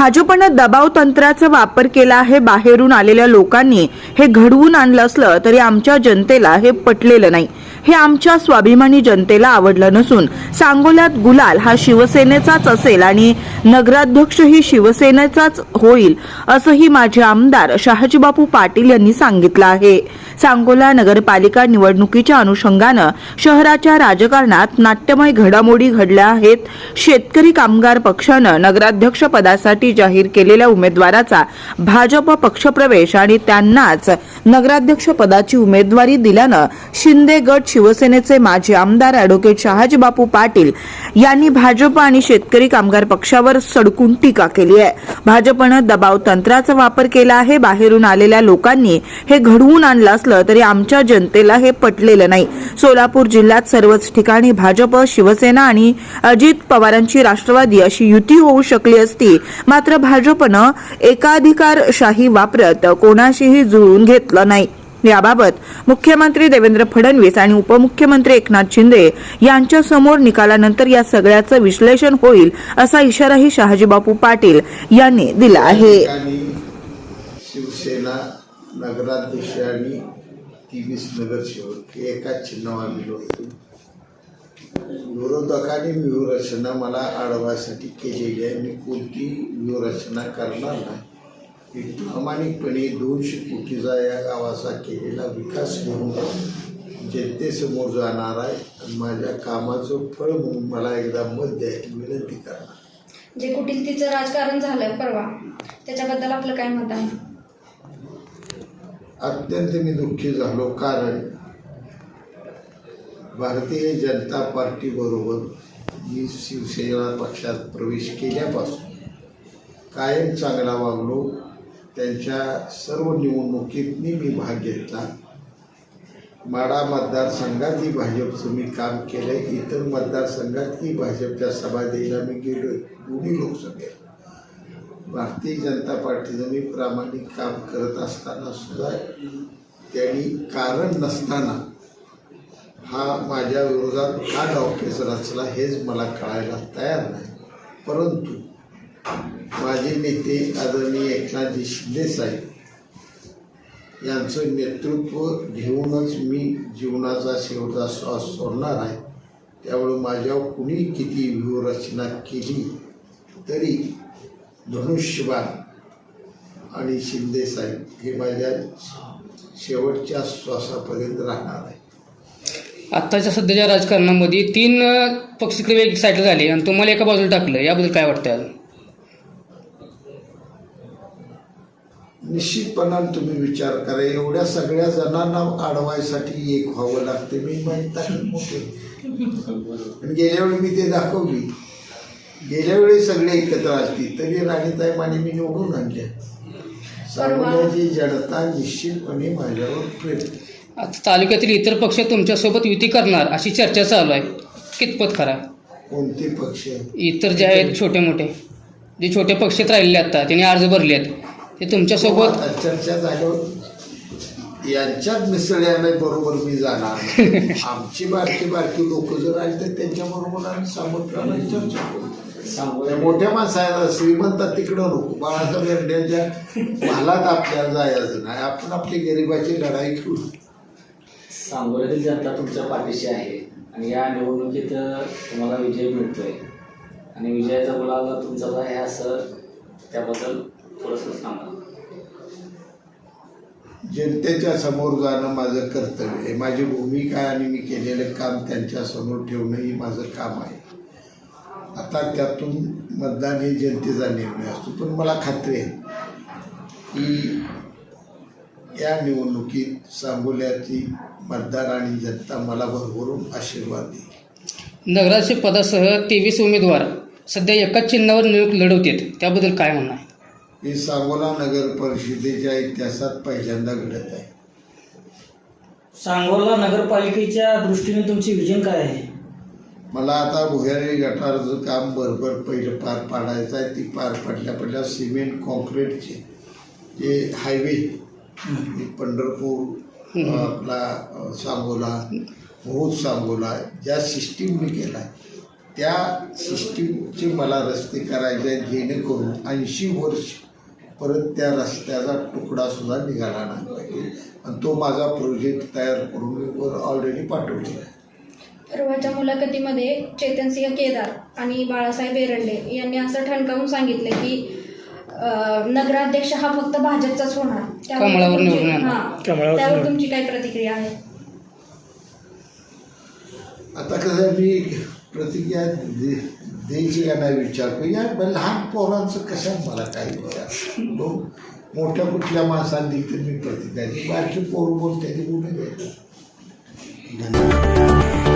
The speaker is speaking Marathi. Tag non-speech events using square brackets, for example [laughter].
भाजपनं दबाव तंत्राचा वापर केला आहे बाहेरून आलेल्या लोकांनी हे घडवून आणलं असलं तरी आमच्या जनतेला हे पटलेलं नाही. हे आमच्या स्वाभिमानी जनतेला आवडलं नसून सांगोल्यात गुलाल हा शिवसेनेचाच असेल आणि नगराध्यक्षही शिवसेनेचाच होईल असंही माझे आमदार शहाजीबापू पाटील यांनी सांगितलं आहे. सांगोला नगरपालिका निवडणुकीच्या अनुषंगानं शहराच्या राजकारणात नाट्यमय घडामोडी घडल्या आहेत. शेतकरी कामगार पक्षानं नगराध्यक्ष पदासाठी जाहीर केलेल्या उमेदवाराचा भाजप पक्षप्रवेश आणि त्यांनाच नगराध्यक्ष पदाची उमेदवारी दिल्यानं शिंदे गट शिवसेनेचे माजी आमदार अॅडव्होकेट शहाजीबापू पाटील यांनी भाजप आणि शेतकरी कामगार पक्षावर सडकून टीका केली आहे. भाजपनं दबाव तंत्राचा वापर केला आहे. बाहेरून आलेल्या लोकांनी हे घडवून आणलं असलं तरी आमच्या जनतेला हे पटलेलं नाही. सोलापूर जिल्ह्यात सर्वच ठिकाणी भाजप शिवसेना आणि अजित पवारांची राष्ट्रवादी अशी युती होऊ शकली असती. मात्र भाजपनं एकाधिकारशाही वापरत कोणाशीही जुळून घेतलं नाही. याबाबत मुख्यमंत्री देवेंद्र फडणवीस आणि उपमुख्यमंत्री एकनाथ शिंदे यांच्यासमोर निकालानंतर या सगळ्याचं विश्लेषण होईल असा इशाराही शहाजीबापू पाटील यांनी दिला आहे. शिवसेना नगराध्यक्ष आणि तेवीस नगरसेवक हे एकाच चिन्हावर आलेलो होतो विरोधकांनी व्यूहरचना मला आढवासाठी केलेली आहे. मी कोणती व्यूहरचना करणार नाही. मी प्रामाणिकपणे दोनशे कोटीचा या गावाचा केलेला विकास घेऊन जनतेसमोर जाणार आहे आणि माझ्या कामाचं फळ म्हणून मला एकदा मत द्यायची विनंती करणार. जे कुटिलतीचं राजकारण झालं परवा. त्याच्याबद्दल आपलं काय मत आहे? अत्यंत मी दुःखी झालो कारण भारतीय जनता पार्टीबरोबर मी शिवसेना पक्षात प्रवेश केल्यापासून कायम चांगला वागलो. त्यांच्या सर्व निवडणुकीतनी मी भाग घेतला. माडा मतदारसंघातही भाजपचं मी काम केलं आहे इतर मतदारसंघातही भाजपच्या सभा द्यायला मी गेलो दोन्ही लोकसभेत. भारतीय जनता पार्टीचं मी प्रामाणिक काम करत असताना सुद्धा त्यांनी कारण नसताना हा माझ्या विरोधात का डावपेच रचला हेच मला कळायला तयार नाही. परंतु माझे नेते आदरणीय एकनाथजी शिंदे साहेब यांचं नेतृत्व घेऊनच मी जीवनाचा शेवटचा श्वास सोडणार आहे. त्यामुळे माझ्यावर कुणी किती व्यूहरचना केली तरी धनुष्यबाण आणि शिंदे साहेब हे माझ्या शेवटच्या श्वासापर्यंत राहणार आहे आत्ताच्या सध्याच्या राजकारणामध्ये तीन अ, पक्ष एक साईडला झाले आणि तुम्हाला एका बाजूला टाकलं. याबद्दल काय वाटतं निश्चितपणाने तुम्ही विचार करा. एवढ्या सगळ्या जणांना अडवायसाठी एक व्हावं लागते. मी माहीत आहे मोठे. आणि गेल्या वेळी मी ते दाखवली. गेल्या वेळी सगळे एकत्र असतील तरी राणीताई माने मी निवडून आणल्या. सांगण्याची जडता निश्चितपणे माझ्यावर प्रेम. आता तालुक्यातील इतर पक्ष तुमच्यासोबत युती करणार अशी चर्चा चालू आहे. कितपत खरा कोणते पक्ष? इतर जे आहेत छोटे मोठे जे छोटे पक्षात राहिलेले आता त्यांनी अर्ज भरले आहेत ते तुमच्यासोबत आता चर्चा झाल्यावर यांच्यात मिसळल्याने बरोबर मी जाणार. [laughs] आमची बारकी बारकी लोक जर आली तर त्यांच्या बरोबर आम्ही सामोपचाराने चर्चा करू. त्या मोठ्या माणसाला श्रीमंत तिकडं नको. बाळासाहेब यांच्या महालात आपल्याला जायचं नाही. आपण आपली गरिबाची लढाई खेळू. सांगोल्यातील जनता तुमच्या पाठीशी आहे. आणि या निवडणुकीत तुम्हाला विजय मिळतोय. आणि विजयाचा गुलाल तुमचा जो आहे असं त्याबद्दल थोडंसं सांगा. जनतेच्या समोर जाणं माझं कर्तव्य आहे. माझी भूमिका आणि मी केलेलं काम त्यांच्यासमोर ठेवणं ही माझं काम आहे. आता त्यातून मतदान हे जनतेचा निर्णय असतो पण मला खात्री आहे की या निवडणुकीत सांगोल्याची मतदार आणि जनता मला भरभरून आशीर्वाद देईल. नगराध्यक्ष पदासह तेवीस उमेदवार सध्या एकाच चिन्हावर निवडणूक लढवतात त्याबद्दल काय म्हणणं आहे? हे सांगोला नगर परिषदेच्या इतिहासात पहिल्यांदा घडत आहे. सांगोला नगरपालिकेच्या दृष्टीने तुमची विजन काय आहे? मला आता भुयारी गटारचं काम बरोबर पहिलं पार पाडायचं आहे. ती पार पडल्या पडल्या सिमेंट कॉन्क्रीटचे जे हायवे पंढरपूर. आपला सांगोला बहुत सांगोला ज्या सिस्टीम मी केला आहे त्या सिस्टीमचे मला रस्ते करायचे आहेत. जेणेकरून ऐंशी वर्ष परत त्या रस्त्याचा तुकडा सुद्धा निघाला नाही पाहिजे आणि तो माझा प्रोजेक्ट तयार करून मी वर ऑलरेडी पाठवलेला आहे परवाच्या मुलाखतीमध्ये चेतनसिंह केदार आणि बाळासाहेब एरंडे यांनी असं ठणकावून सांगितलं की नगराध्यक्ष हा फक्त भाजपचाच होणार त्यावर कमळावर तुमची-. हां. त्यावर. तुमची काय प्रतिक्रिया आहे आता कसं मी प्रतिक्रिया दे द्यायची का नाही विचारतो या लहान पोरांचं कशा मला काही विचार? दोन मोठ्या कुठल्या माणसांनी तर मी प्रतिक्रिया बारकी बोल त्याची गुन्हे बोलू धन्यवाद.